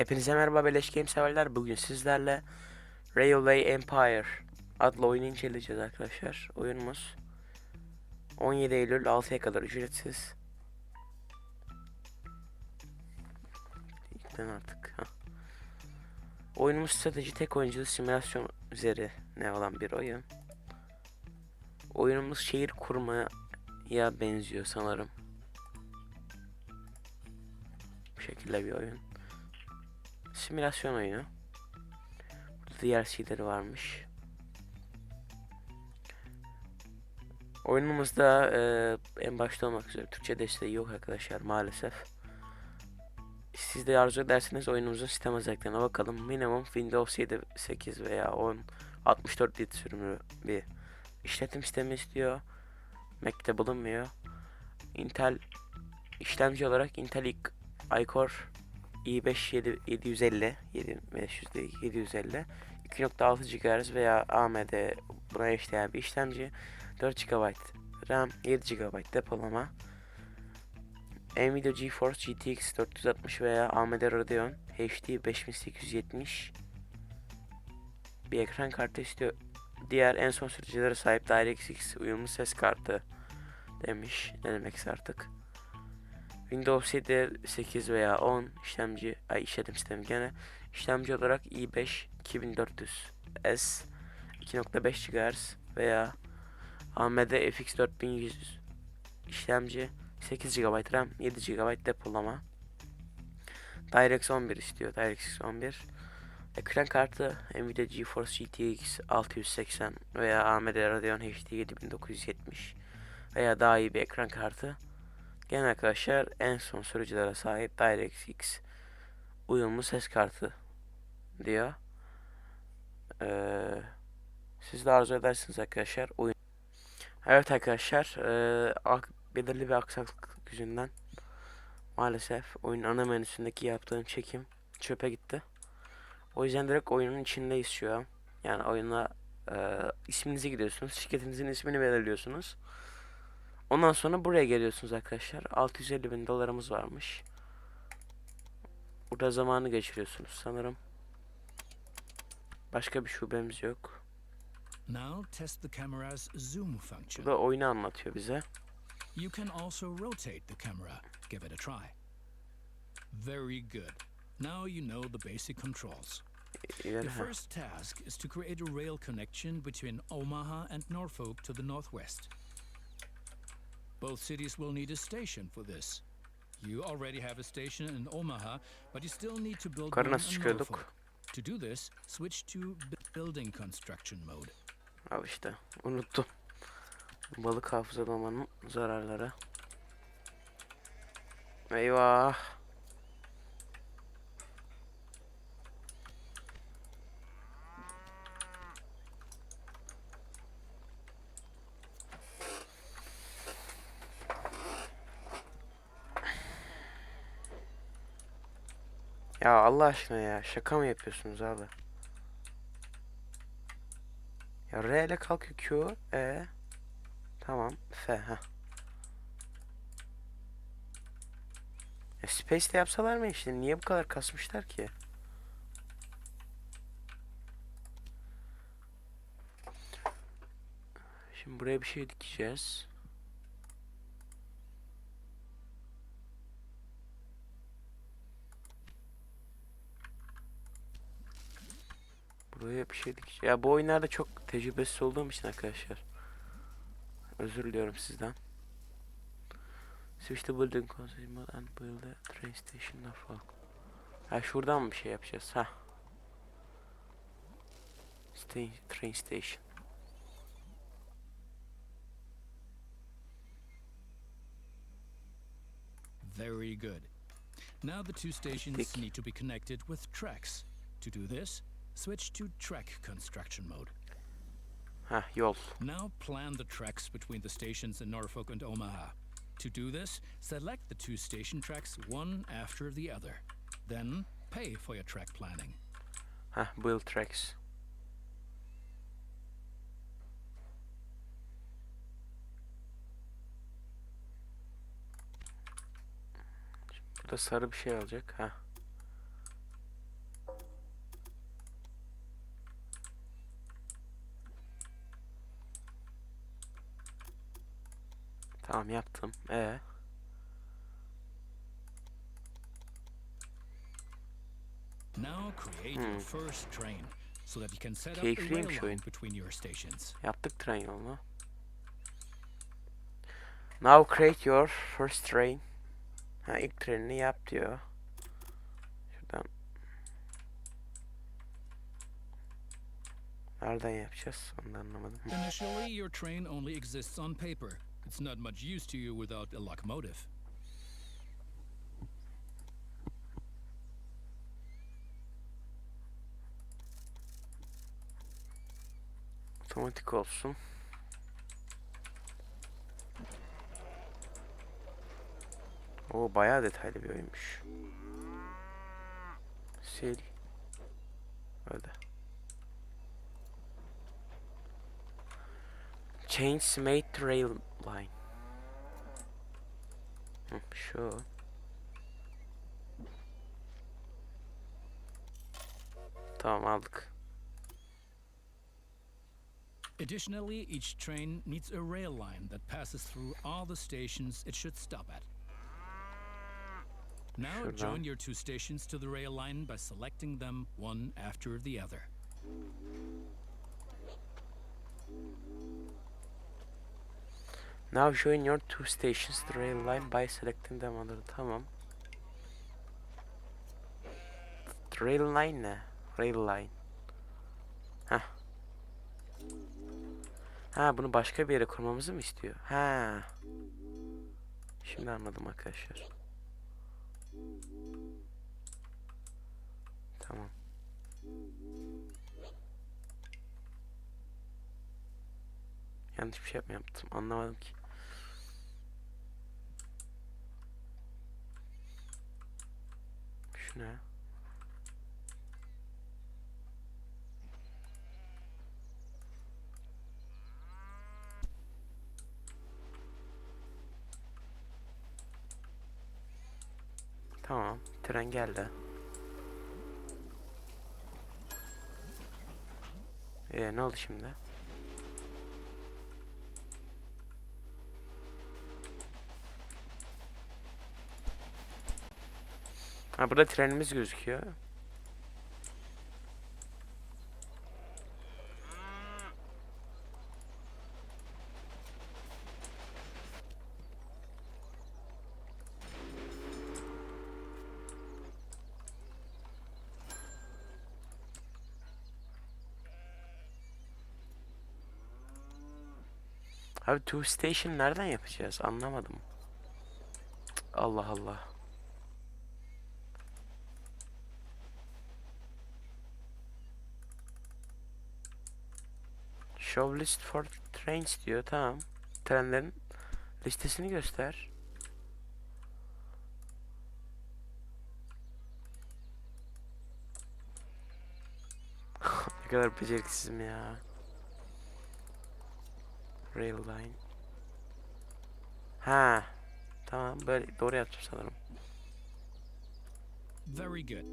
Hepinize merhaba Beleş Game severler. Bugün sizlerle Railway Empire adlı oyunu inceleyeceğiz arkadaşlar. Oyunumuz 17 Eylül 6'ya kadar ücretsiz. Yüklen artık. Oyunumuz strateji tek oyunculu simülasyon üzerine olan bir oyun. Oyunumuz şehir kurmaya benziyor sanırım. Bu şekilde bir oyun. Simülasyon oyunu. Burada DLC'leri varmış. Oyunumuzda e, en başta olmak üzere Türkçe desteği yok arkadaşlar maalesef. Siz de arzu ederseniz oyunumuzun sistem özelliklerine bakalım. Minimum Windows 7, 8 veya 10, 64 bit sürümlü bir işletim sistemi istiyor. Mac'te bulunmuyor. Intel işlemci olarak Intel iCore i5 7, 750 7500 değil 750 2.6 GHz veya AMD buna eşdeğer bir işlemci 4 GB RAM 7 GB depolama Nvidia GeForce GTX 460 veya AMD Radeon HD 5870 bir ekran kartı istiyor. Diğer en son sürücülere sahip DirectX uyumlu ses kartı demiş. Ne demekse artık. Windows 7, 8 veya 10 işlemci, ay işletim sistemi gene işlemci olarak i5 2400 S 2.5 GHz veya AMD FX 4100 işlemci 8 GB RAM 7 GB depolama. DirectX 11 istiyor DirectX 11 ekran kartı Nvidia GeForce GTX 680 veya AMD Radeon HD 7970 veya daha iyi bir ekran kartı Gene arkadaşlar en son sürücülere sahip DirectX uyumlu ses kartı diyor. Ee, siz de arzu edersiniz arkadaşlar. Oyun. Evet arkadaşlar ee, ak- belirli bir aksaklık yüzünden maalesef oyun ana menüsündeki yaptığım çekim çöpe gitti. O yüzden direkt oyunun içindeyiz şu an. Yani oyuna ee, isminizi gidiyorsunuz. Şirketinizin ismini belirliyorsunuz. Ondan sonra buraya geliyorsunuz arkadaşlar. 650 bin dolarımız varmış. Burada zamanı geçiriyorsunuz sanırım. Başka bir şubemiz yok. The. Burada oyunu anlatıyor bize. You can also rotate the camera. Give it a try. Very good. Now you know the basic controls. Ha. first task is to create a rail connection between Omaha and Norfolk to the northwest. Both cities will need a station for this. You already have a station in Omaha, but you still need to build Yukarı one nasıl in çıkıyorduk? Norfolk. To do this, switch to bu- building construction mode. Al işte. Unuttum. Balık hafızalamanın zararları. Eyvah. Ya Allah aşkına ya şaka mı yapıyorsunuz abi? Ya R ile kalkıyor Q, E. Tamam, F ha. Ya Space'de yapsalar mı işte? Niye bu kadar kasmışlar ki? Şimdi buraya bir şey dikeceğiz. Buraya bir şey dikeceğiz. Ya bu oyunlarda çok tecrübesiz olduğum için arkadaşlar. Özür diliyorum sizden. Switch the building mode and build a train station Norfolk. Ha şuradan mı bir şey yapacağız? Ha. Stay, train station. Very good. Now the two stations need to be connected with tracks. To do this, switch to track construction mode. Ha yol. Now plan the tracks between the stations in Norfolk and Omaha. To do this, select the two station tracks one after the other. Then pay for your track planning. Ha build tracks. Burada sarı bir şey olacak. Ha. Can set up a Keyifliymiş rail line oyun. between your stations. yaptık tren yolunu. Now create your first train. Ha ilk trenini yap diyor. Şuradan. Nereden yapacağız? Onu anlamadım. Initially, your train only exists on paper. It's not much use to you without a locomotive. Otomatik olsun. O bayağı detaylı bir oyunmuş. Sil. Öyle. Change made rail line. Hmm, Hı, şu. Tamam aldık. Additionally, each train needs a rail line that passes through all the stations it should stop at. Now Şuradan. join your two stations to the rail line by selecting them one after the other. Now join your two stations to rail line by selecting them under tamam. Rail line ne? Rail line. Ha. Ha bunu başka bir yere kurmamızı mı istiyor? Ha. Şimdi anladım arkadaşlar. Tamam. Yanlış bir şey yaptım? Anlamadım ki. Ne? Tamam, tren geldi. Ee, ne oldu şimdi? Ha burada trenimiz gözüküyor. Abi two station nereden yapacağız? Anlamadım. Allah Allah. Show list for trains diyor. Tamam. Trenlerin listesini göster. ne kadar beceriksizim ya. Rail line. Ha. Tamam böyle doğru yaptım sanırım. Very good.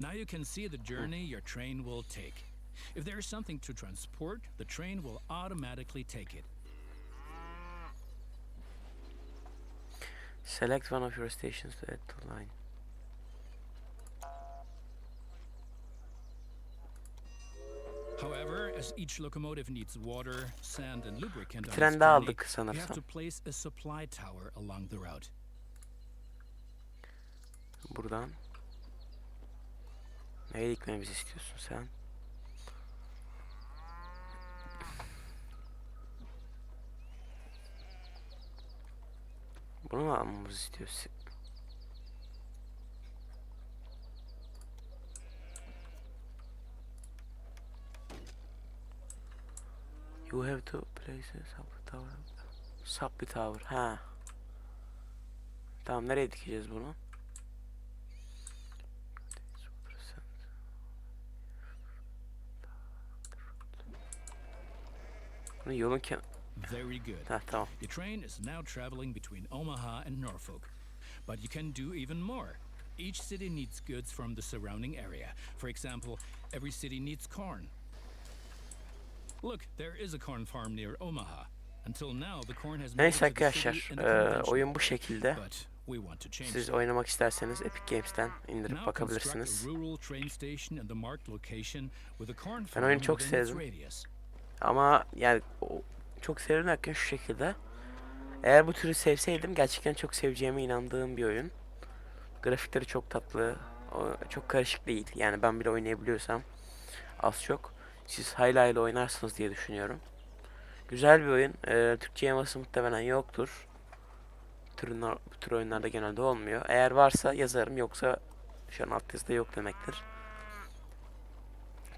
Now you can see the journey your train will take. If there is something to transport, the train will automatically take it. Select one of your stations to add to line. However, as each locomotive needs water, sand, and lubricant on its journey, you have sanırsam. to place a supply tower along the route. Buradan. Neye dikmemizi istiyorsun sen? Bunu mu almamızı istiyorsun? You have to place a sub tower. Sub bir tower. Ha. Tamam nereye dikeceğiz bunu? Bunu yolun ken... Very good. Ha tamam. The train is now traveling between Omaha and Norfolk. But you can do even more. Each city needs goods from the surrounding area. For example, every city needs corn. Look, there is a corn farm near Omaha. Until now, the corn has Neyse arkadaşlar conventional oyun bu şekilde. Siz oynamak isterseniz Epic Games'ten indirip bakabilirsiniz. Ben oyunu çok sevdim. Ama yani çok sevinirken şu şekilde. Eğer bu türü sevseydim gerçekten çok seveceğime inandığım bir oyun. Grafikleri çok tatlı. Çok karışık değil. Yani ben bile oynayabiliyorsam az çok. Siz hayli hayli oynarsınız diye düşünüyorum. Güzel bir oyun. Ee, Türkçe yaması muhtemelen yoktur. Türün, bu tür oyunlarda genelde olmuyor. Eğer varsa yazarım yoksa şu an altyazıda yok demektir.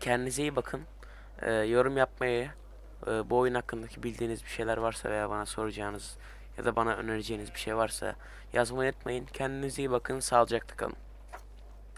Kendinize iyi bakın. Ee, yorum yapmayı, e, bu oyun hakkındaki bildiğiniz bir şeyler varsa veya bana soracağınız ya da bana önereceğiniz bir şey varsa yazmayı unutmayın. Kendinize iyi bakın. Sağlıcakla kalın.